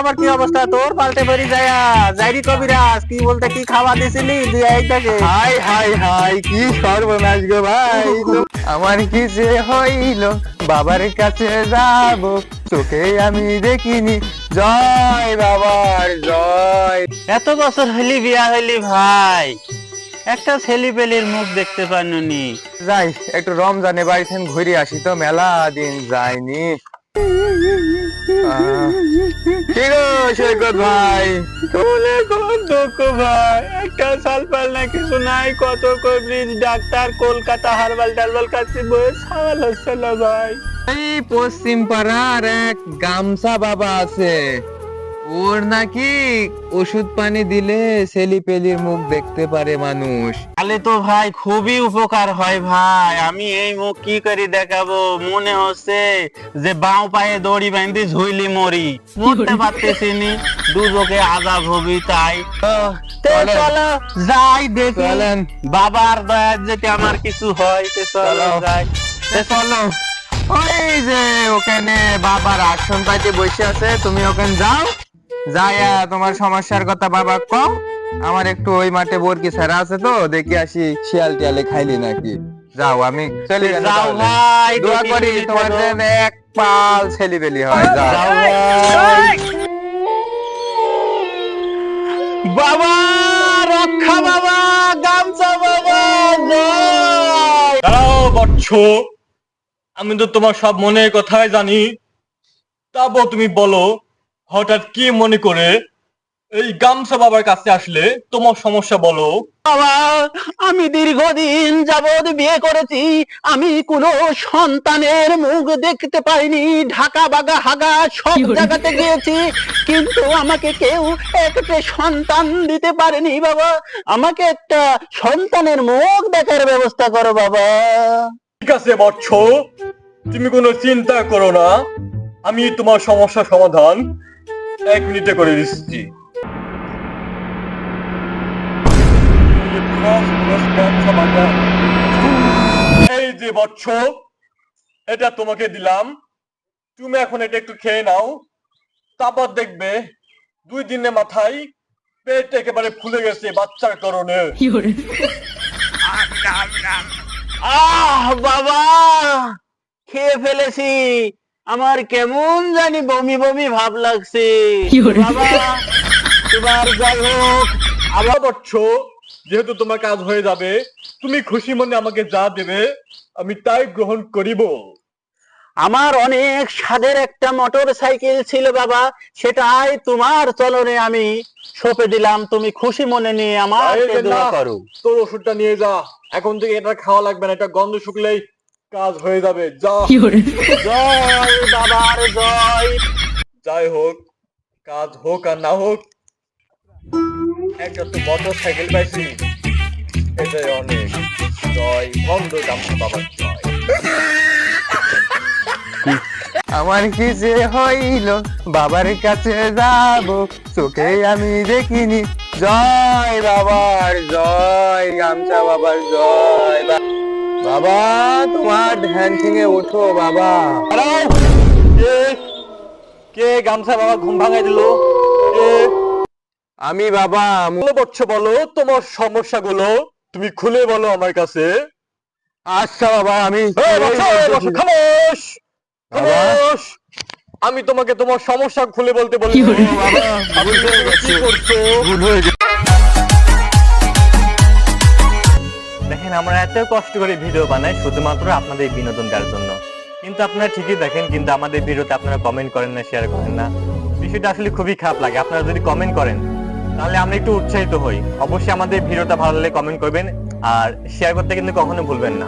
আবার কি অবস্থা? তোর পাল্টে বেরি যায়। কবিরাজ কি বলতে কি খাওয়া দিছিলি? এইটাকে হাই হাই হাই কি সর্বনাশ গো ভাই। আমার কি যে হইল বাবার কাছে যাব চোখে আমি দেখিনি। জয় বাবার জয়। এত বছর হইলি বিয়া হইলি ভাই। একটা ছেলি পেলির মুখ দেখতে পারনুনি যাই একটু রমজানে বাড়িতে ঘুরে আসি তো মেলা দিন যাইনি। সৈকত ভাই। বলে কোন দুঃখ ভাই? একটা সালপাল না কিছু নাই। কত কবিজ ডাক্তার কলকাতা হারবাল টারবাল কাছে বয়ে সাওয়াল হচ্ছে ভাই। এই পশ্চিম পাড়ার এক গামছা বাবা আছে। ওর নাকি ওষুধ পানি দিলে সেলি পেলির মুখ দেখতে পারে মানুষ। তাহলে তো ভাই খুবই উপকার হয় ভাই। আমি এই মুখ কি করে দেখাবো? মনে হচ্ছে যে বাঁ পায়ে দড়ি বাঁধি ঝুইলি মরি। মরতে পারতেছি নি। দুজকে আজাব হবি তাই। চলো যাই দেখি। বাবার দয়ার যদি আমার কিছু হয় তে চলো চলো। যাই। তে চলো। ওই যে ওখানে বাবার আসন পাইতে বসে আছে তুমি ওখানে যাও। যাইয়া তোমার সমস্যার কথা বাবা কম আমার একটু ওই মাঠে বরকি ছাড়া আছে তো দেখি আসি শিয়াল টিয়ালে খাইলি নাকি। যাও আমি চলে যাও ভাই দোয়া করি তোমার। জন্য এক পাল ছেলি বেলি হয় যাও। যাও বাবা রক্ষা বাবা গামছা বাবা দাঁড়াও আমি তো তোমার সব মনের কথাই জানি। তারপর তুমি বলো হঠাৎ কি মনে করে এই গামছা বাবার কাছে আসলে? তোমার সমস্যা বলো। বাবা আমি দীর্ঘদিন যাবৎ বিয়ে করেছি। আমি কোনো সন্তানের মুখ দেখতে পাইনি। ঢাকা বাগা হাগা সব জায়গাতে গিয়েছি। কিন্তু আমাকে কেউ একটা সন্তান দিতে পারেনি বাবা। আমাকে একটা সন্তানের মুখ দেখার ব্যবস্থা করো বাবা। ঠিক আছে বৎস। তুমি কোনো চিন্তা করো না। আমি তোমার সমস্যা সমাধান এক মিনিটে করে দিচ্ছি। এই যে বৎস এটা তোমাকে দিলাম। তুমি এখন এটা একটু খেয়ে নাও। তারপর দেখবে দুই দিনের মাথায় পেট একেবারে ফুলে গেছে বাচ্চার কারণে। আহ বাবা! খেয়ে ফেলেছি। আমার কেমন জানি বমি বমি ভাব লাগছে। বাবা এবার যাই হোক আবার যেহেতু তোমার কাজ হয়ে যাবে তুমি খুশি মনে আমাকে যা দেবে আমি তাই গ্রহণ করিব। আমার অনেক স্বাদের একটা মোটর সাইকেল ছিল বাবা সেটাই তোমার চলনে আমি সঁপে দিলাম। তুমি খুশি মনে নিয়ে আমার দোয়া করো। তোর ওষুধটা নিয়ে যা। এখন থেকে এটা খাওয়া লাগবে না এটা গন্ধ শুকলেই কাজ হয়ে যাবে। জয়। বাবার জয়। যাই হোক কাজ হোক আর না হোক একটা তো মোটর সাইকেল পাইছি। এটাই অনেক। জয়। বন্ধ গামছা বাবার জয়। আমার কি যে হইল? বাবার কাছে যাব চোখে আমি দেখিনি। জয় বাবার জয় গামছা বাবার জয় বা- বাবা তোমার ধ্যান থেকে ওঠো বাবা। কে কে গামছা বাবা ঘুম ভাঙাই দিল? আমি বাবা মু- বলো বচ্চ বলো তোমার সমস্যাগুলো তুমি খুলে বলো আমার কাছে। আচ্ছা বাবা আমি খামোশ! খামোশ! আমি তোমাকে তোমার সমস্যা খুলে বলতে বলি বাবা। কি করছ? দেখেন, আমরা এত কষ্ট করে ভিডিও বানাই শুধুমাত্র আপনাদের বিনোদন দেওয়ার জন্য। কিন্তু আপনারা ঠিকই দেখেন, কিন্তু আমাদের ভিডিওতে আপনারা কমেন্ট করেন না শেয়ার করেন না। বিষয়টা আসলে খুবই খারাপ লাগে। আপনারা যদি কমেন্ট করেন, তাহলে আমরা একটু উৎসাহিত হই। অবশ্যই আমাদের ভিডিওটা ভালো লাগলে কমেন্ট করবেন, আর শেয়ার করতে কিন্তু কখনো ভুলবেন না।